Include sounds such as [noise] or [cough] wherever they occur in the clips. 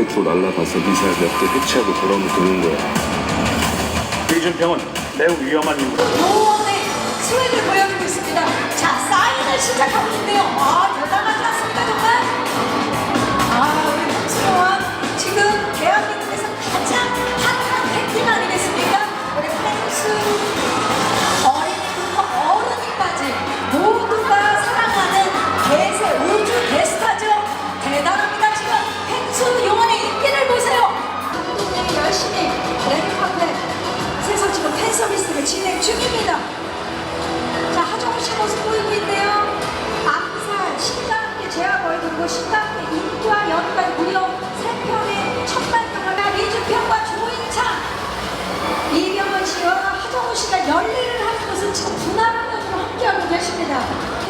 300km 날아가서 미사일 몇 개 해체하고 돌아오면 되는 거야. 이준평은 매우 위험한 인물. 노원의 스웩을 보여주고 있습니다. 자, 사인을 시작하고 있는데요. 아, 대단하지 않습니까, 정말? 아, 우리 홍수원 지금 대한민국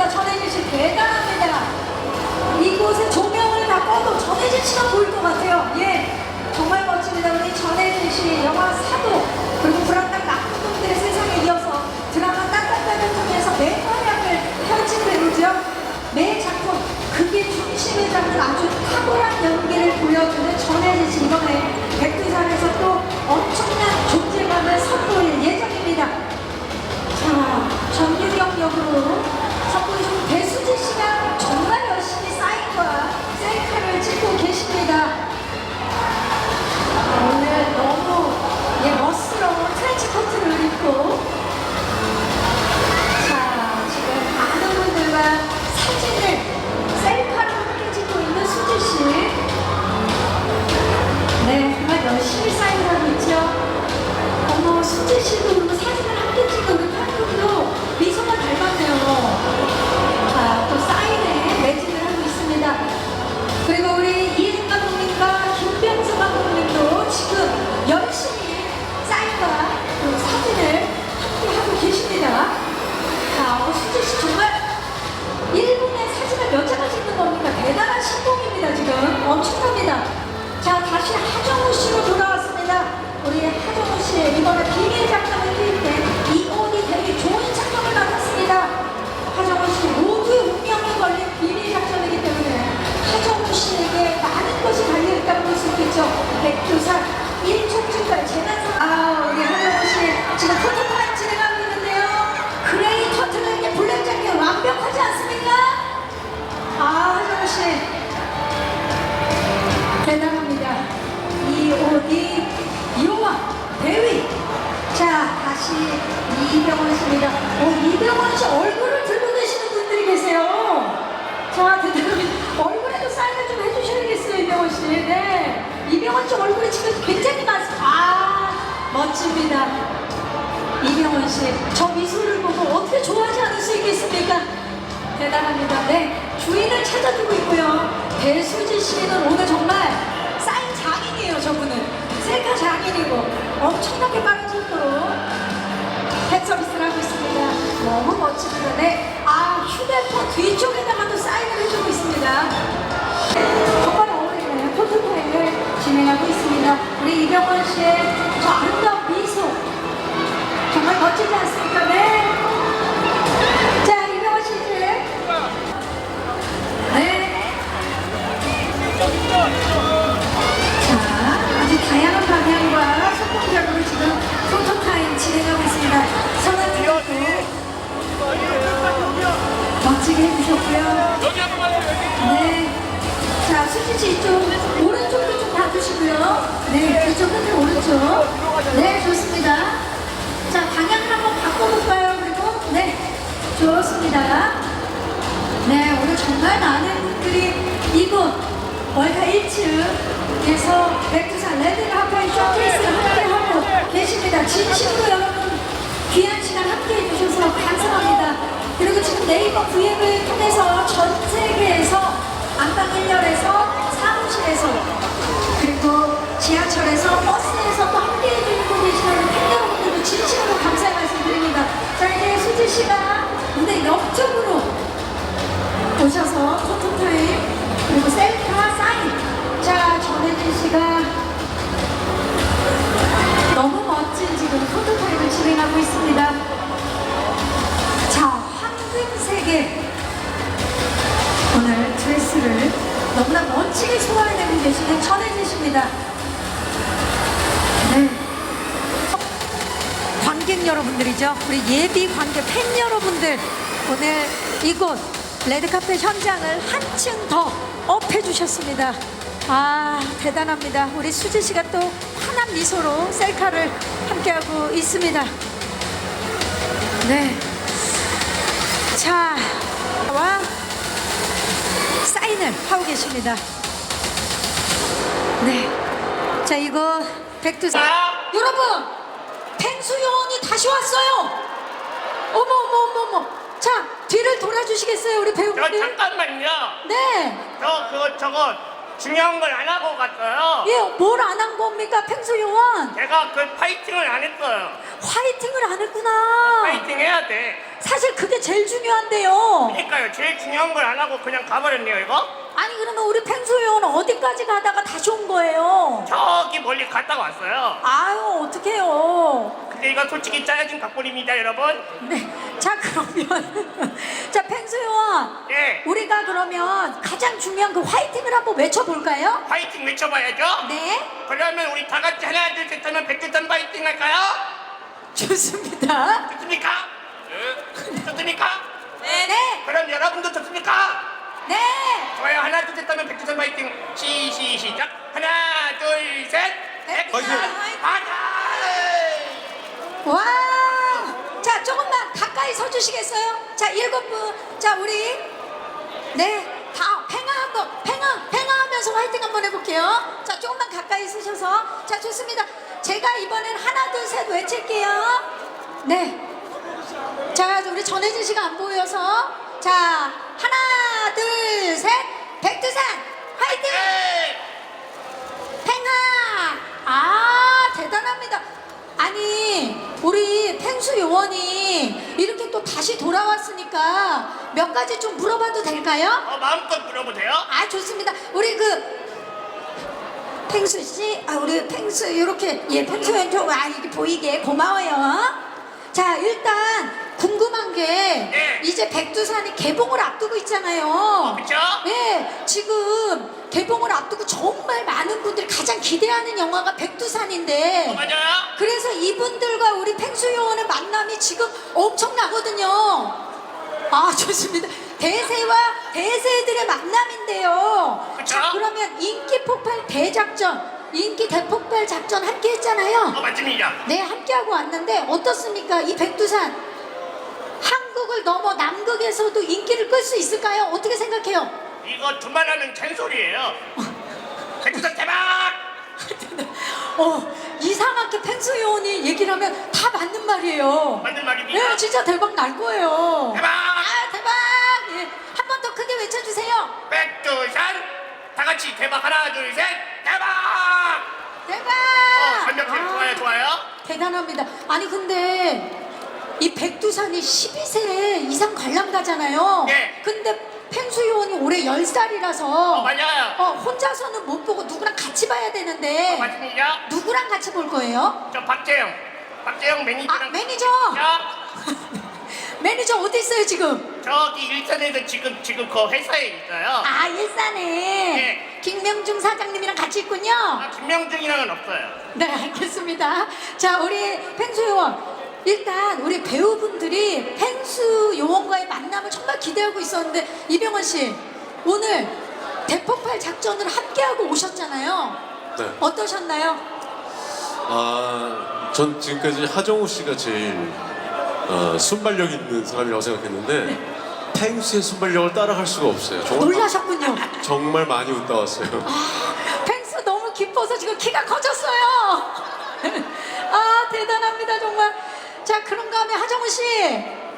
그러니까 전혜진 씨 대단합니다. 이곳에 조명을 다 꺼도 전혜진 씨가 보일 것 같아요. 예. 정말 멋집니다. 우리 전혜진 씨 영화 사도 그리고 불안한 나쁜 놈들의 세상에 이어서 드라마 따뜻하게 통해서 맹활약을 펼친 배우죠. 매 작품 극의 중심에 잡는 아주 탁월한 연기를 보여주는 전혜진 씨 이번에 있겠죠. 백두산 1촉진발 재난상. 아, 우리 하정우 씨, 지금 포토타임 진행하고 있는데요. 그레이 터틀에게 블랙 자켓 완벽하지 않습니까? 아, 하정우 씨. 대단합니다. 이 옷이 용화 대위. 자, 다시 이병헌 씨입니다. 어, 이병헌 씨 얼굴을 들고 계시는 분들이 계세요. 자, 대단합니다. 얼굴에도 사인을 좀 해주셔야겠어요, 이병헌 씨. 씨 얼굴이 지금 굉장히 많습니다. 아, 멋집니다. 이병헌 씨, 저 미소를 보고 어떻게 좋아하지 않을 수 있겠습니까? 대단합니다. 네, 주인을 찾아주고 있고요. 배수지 씨는 오늘 정말 사인 장인이에요, 저분은. 셀카 장인이고 엄청나게 빠른 속도로 팬 서비스를 하고 있습니다. 너무 멋집니다. 네, 씨의 저 아름다운 미소 정말 멋지지 않습니까? 네. 자, 이병헌 씨 이제. 네. 자, 아주 다양한 방향과 소품적으로 지금 포토타임 진행하고 있습니다. 선한 분도 멋지게 해주셨고요. 네. 자, 수지 씨 이쪽 오른쪽으로 좀 봐주시고요. 네, 이쪽 끝에 오른쪽. 네, 좋습니다. 자, 방향을 한번 바꿔볼까요? 그리고 네, 좋습니다. 네, 오늘 정말 많은 분들이 이곳 월가 1층에서 백두산 레드 하파이 쇼케이스를 함께하고 계십니다. 진심으로 여러분 귀한 시간 함께해 주셔서 감사합니다. 그리고 지금 네이버 VM을 통해서 전 세계에서 안방 1열에서 사무실에서 그리고 지하철에서 버스에서 또 함께 해 주고 계시는 드레스를 너무나 멋지게 소화해내고 계시는 하겠습니다. 네. 관객 여러분들이죠. 우리 예비 관객 팬 여러분들 오늘 이곳 레드카펫 현장을 한층 더 업해 주셨습니다. 아 대단합니다. 우리 수지 씨가 또 환한 미소로 셀카를 함께하고 있습니다. 네. 자, 와 사인을 하고 계십니다. 네. 자, 이거 백두산. 여러분, 펭수 요원이 다시 왔어요. 어머, 어머, 어머, 어머. 자, 뒤를 돌아주시겠어요, 우리 저 배우분들? 잠깐만요. 네. 저 그거 저거 중요한 걸 안 하고 갔어요. 예, 뭘 안 한 겁니까, 펭수 요원? 제가 그 파이팅을 안 했어요. 화이팅을 안 했구나. 파이팅 해야 돼. 사실 그게 제일 중요한데요. 그러니까요. 제일 중요한 걸 안 하고 그냥 가버렸네요. 이거. 아니, 그러면 우리 펭수 요원은 어디까지 가다가 다시 온 거예요? 저기 멀리 갔다 왔어요. 아유, 어떡해요. 근데 이거 솔직히 짜여진 각본입니다, 여러분. 네. 자, 그러면. [laughs] 자, 펭수 요원. 예. 우리가 그러면 가장 중요한 그 화이팅을 한번 외쳐볼까요? 파이팅 외쳐봐야죠. 네. 그러면 우리 다 같이 하나 둘셋 하면 백두산 파이팅 할까요? 좋습니다. 좋습니까? 네. 좋습니까? 네. 네. 그럼 여러분도 좋습니까? 네. 좋아요. 하나 둘셋 하면 백두산 파이팅. 시, 시, 시작. 하나, 둘, 셋. 백두산 파이팅! 파이팅! 와. 가까이 서 주시겠어요? 자, 일곱 분. 자, 우리. 네. 다 팽아 한번, 팽아, 팽아 하면서 화이팅 한번 해볼게요. 자, 조금만 가까이 쓰셔서. 자, 좋습니다. 제가 이번엔 하나, 둘, 셋 외칠게요. 네. 자, 우리 전혜진 씨가 안 보여서. 자, 하나, 둘, 셋. 백두산 화이팅! 네. 팽아! 아, 대단합니다. 아니, 우리 펭수 요원이 이렇게 또 다시 돌아왔으니까 몇 가지 좀 물어봐도 될까요? 어, 마음껏 물어보세요. 아, 좋습니다. 우리 그 펭수 씨, 아, 우리 펭수 이렇게 예, 펭수 아, 이게 보이게 고마워요. 자, 일단 궁금한 게 네. 이제 백두산이 개봉을 앞두고 있잖아요. 그쵸? 네, 지금 개봉을 앞두고 정말 많은 분들이 가장 기대하는 영화가 백두산인데 어, 맞아요. 그래서 이분들과 우리 펭수 요원의 만남이 지금 엄청나거든요. 아, 좋습니다. 대세와 대세들의 만남인데요. 그쵸? 자, 그러면 인기 폭발 대작전, 인기 대폭발 작전 함께 어, 했잖아요. 맞습니다. 네, 함께하고 왔는데 어떻습니까? 이 백두산. 한국을 넘어 남극에서도 인기를 끌 수 있을까요? 어떻게 생각해요? 이거 두말하는 잔소리예요. 백두산 대박! 어, 이상하게 펭수 요원이 얘기를 하면 다 맞는 말이에요. 맞는 말입니다. 네, 진짜 대박 날 거예요. 대박! 아, 대박! 예, 한 번 더 크게 외쳐주세요. 백두산 다 같이 대박 하나 둘 셋 대박! 대박! 어, 완벽해 아, 좋아요 좋아요. 대단합니다. 아니, 근데 이 백두산이 12세 이상 관람가잖아요. 네. 근데 펭수 요원이 올해 10살이라서 어 맞아요. 어, 혼자서는 못 보고 누구랑 같이 봐야 되는데 어, 맞습니다. 누구랑 같이 볼 거예요? 저 박재영 박재영 아, 매니저랑 매니저! 저, [laughs] 매니저 어디 있어요, 지금? 저기 일산에서 지금 지금 그 회사에 있어요. 아, 일산에. 네. 김명중 사장님이랑 같이 있군요. 아, 김명중이랑은 없어요. 네, 알겠습니다. 자, 우리 펭수 요원. 일단 우리 배우분들이 펭수 요원과의 만남을 정말 기대하고 있었는데 이병헌 씨 오늘 대폭발 작전을 함께하고 오셨잖아요. 네. 어떠셨나요? 아, 전 지금까지 하정우 씨가 제일 어, 순발력 있는 사람이라고 생각했는데 탱수의 순발력을 따라갈 수가 없어요. 정말, 놀라셨군요. 정말 많이 웃다 왔어요. 펭수 너무 기뻐서 지금 키가 커졌어요. [laughs] 아 대단합니다 정말. 자 그런가 하면 하정우 씨.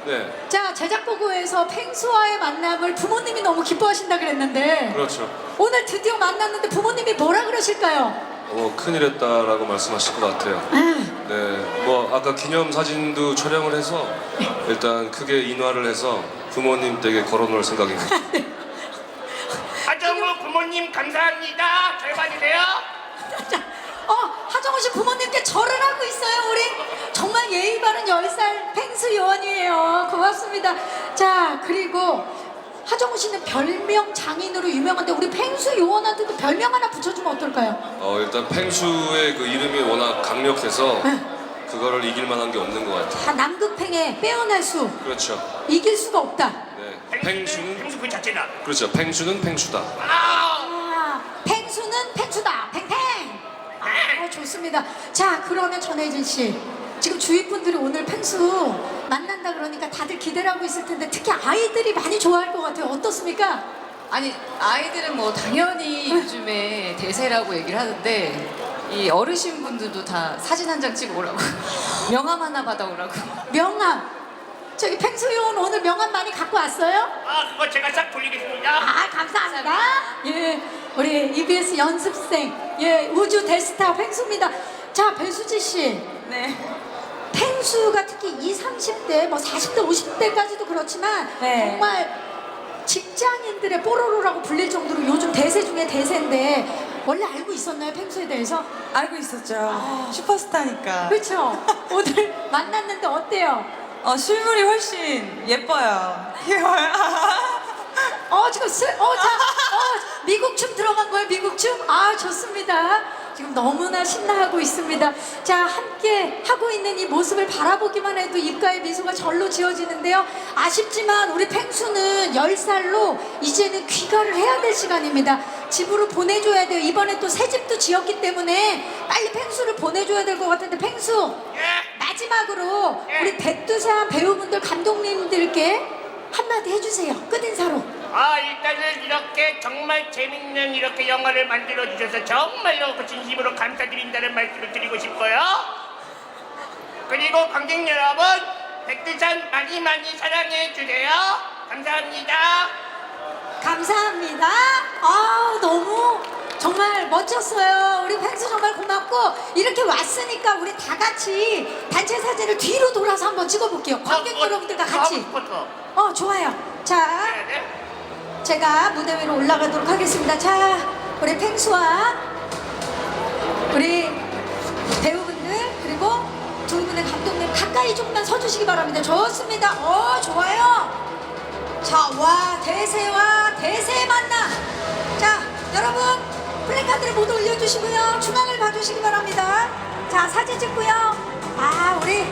네, 자 제작 보고에서 펭수와의 만남을 부모님이 너무 기뻐하신다 그랬는데 그렇죠. 오늘 드디어 만났는데 부모님이 뭐라 그러실까요? 어, 큰일 했다라고 말씀하실 것 같아요. 네, 뭐 아까 기념 사진도 촬영을 해서 일단 크게 인화를 해서 부모님 댁에 걸어 놓을 생각입니다. [laughs] 하정우 부모님 감사합니다. 자, 어, 하정우 씨 부모님께 절을 하고 있어요, 우리. 예의 바른 10살 펭수 요원이에요. 고맙습니다. 자, 그리고 하정우 씨는 별명 장인으로 유명한데 우리 펭수 요원한테도 별명 하나 붙여주면 어떨까요? 어, 일단 펭수의 그 이름이 워낙 강력해서 네. 그거를 이길 만한 게 없는 것 같아요. 다 남극팽에 빼어날 수 그렇죠. 이길 수가 없다. 네. 펭수는 펭수 그 자체다 그렇죠. 펭수는 펭수다. 아 아, 펭수는 펭수다. 팽팽. 아, 좋습니다. 자, 그러면 전혜진 씨. 지금 주위 분들이 오늘 펭수 만난다 그러니까 다들 기대를 하고 있을 텐데 특히 아이들이 많이 좋아할 것 같아요. 어떻습니까? 아니 아이들은 뭐 당연히 요즘에 대세라고 얘기를 하는데 이 어르신 분들도 다 사진 한 장 찍어 오라고 [laughs] 명함 하나 받아오라고 명함. 저기 펭수 요원 오늘 명함 많이 갖고 왔어요? 아, 그거 제가 싹 돌리겠습니다 아, 감사합니다. 예, 우리 EBS 연습생, 예, 우주 대스타 펭수입니다. 자, 배수지 씨. 네. 펭수가 특히 20, 30대, 뭐 40대, 50대까지도 그렇지만 네. 정말 직장인들의 뽀로로라고 불릴 정도로 요즘 대세 중에 대세인데 원래 알고 있었나요, 펭수에 대해서? 알고 있었죠. 슈퍼스타니까. 그렇죠. [laughs] 오늘 만났는데 어때요? 어, 실물이 훨씬 예뻐요. 귀여워요. 어 지금 스, 어, 자, 어, 미국 춤 들어간 거예요, 미국 춤? 아 좋습니다. 지금 너무나 신나하고 있습니다. 자, 함께 하고 있는 이 모습을 바라보기만 해도 입가에 미소가 절로 지어지는데요. 아쉽지만 우리 펭수는 10살로 이제는 귀가를 해야 될 시간입니다. 집으로 보내줘야 돼요. 이번에 또 새 집도 지었기 때문에 빨리 펭수를 보내줘야 될 것 같은데 펭수 예 마지막으로 우리 백두산 배우분들 감독님들께 한마디 해주세요. 끝인사로. 아 일단은 이렇게 정말 재밌는 이렇게 영화를 만들어 주셔서 정말로 그 진심으로 감사드린다는 말씀을 드리고 싶고요. 그리고 관객 여러분 백두산 많이 많이 사랑해 주세요. 감사합니다. 감사합니다. 아 너무 정말 멋졌어요. 우리 펭수 정말 고맙고 이렇게 왔으니까 우리 다 같이 단체 사진을 뒤로 돌아서 한번 찍어볼게요. 관객 어, 어, 여러분들과 하고 같이. 어 좋아요. 자 네, 네. 제가 무대 위로 올라가도록 하겠습니다. 자 우리 펭수와 우리 배우분들 그리고 두 분의 감독님 가까이 조금만 서주시기 바랍니다. 좋습니다. 어 좋아요. 자, 와, 대세와 대세의 만남. 자, 여러분, 플래카드를 모두 올려주시고요. 중앙을 봐주시기 바랍니다. 자, 사진 찍고요. 아, 우리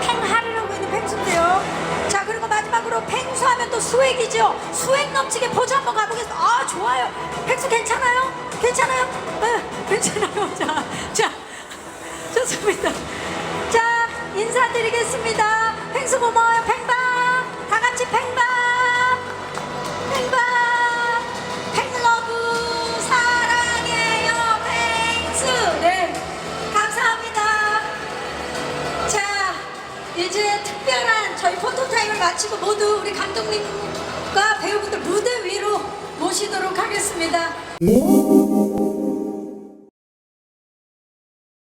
팽하를 하고 있는 펭수인데요. 마지막으로 펭수 하면 또 수액이죠. 수액 넘치게 포즈 한번 가보겠습니다. 아, 좋아요. 펭수 괜찮아요? 괜찮아요? 네, 괜찮아요. [laughs] 자, 자, [laughs] 좋습니다. 자, 인사드리겠습니다. 펭수 고마워